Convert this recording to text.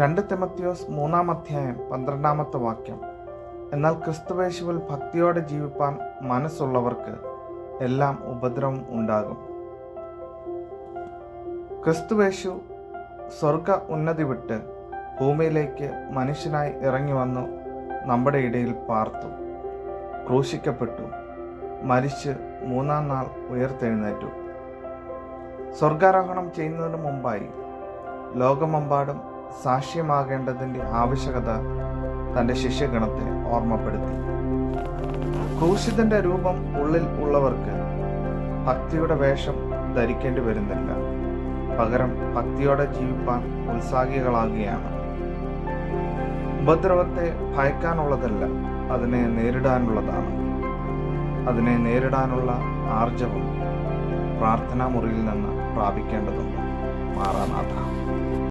രണ്ട് തെമത്യോസ് മൂന്നാം അധ്യായം പന്ത്രണ്ടാമത്തെ വാക്യം. എന്നാൽ ക്രിസ്തുവേശുവിൽ ഭക്തിയോടെ ജീവിപ്പാൻ മനസ്സുള്ളവർക്ക് എല്ലാം ഉപദ്രവം ഉണ്ടാകും. ക്രിസ്തുവേശു സ്വർഗ ഉന്നതി വിട്ട് ഭൂമിയിലേക്ക് മനുഷ്യനായി ഇറങ്ങി വന്നു നമ്മുടെ ഇടയിൽ പാർത്തു ക്രൂശിക്കപ്പെട്ടു മരിച്ച് മൂന്നാം നാൾ ഉയർത്തെഴുന്നേറ്റു. സ്വർഗാരോഹണം ചെയ്യുന്നതിന് മുമ്പായി ലോകമെമ്പാടും സാക്ഷ്യമാകേണ്ടതിന്റെ ആവശ്യകത തന്റെ ശിഷ്യഗണത്തെ ഓർമ്മപ്പെടുത്തി. ക്രൂശിതന്റെ രൂപം ഉള്ളിൽ ഉള്ളവർക്ക് ഭക്തിയുടെ വേഷം ധരിക്കേണ്ടി വരുന്നില്ല. പകരം ഭക്തിയോടെ ജീവിപ്പാൻ ഉത്സാഹികളാകുകയാണ്. ഉപദ്രവത്തെ ഭയക്കാനുള്ളതല്ല അതിനെ നേരിടാനുള്ളതാണ്. അതിനെ നേരിടാനുള്ള ആർജവം പ്രാർത്ഥനാ മുറിയിൽ നിന്ന് പ്രാപിക്കേണ്ടതുണ്ട്. മാറാനാഥ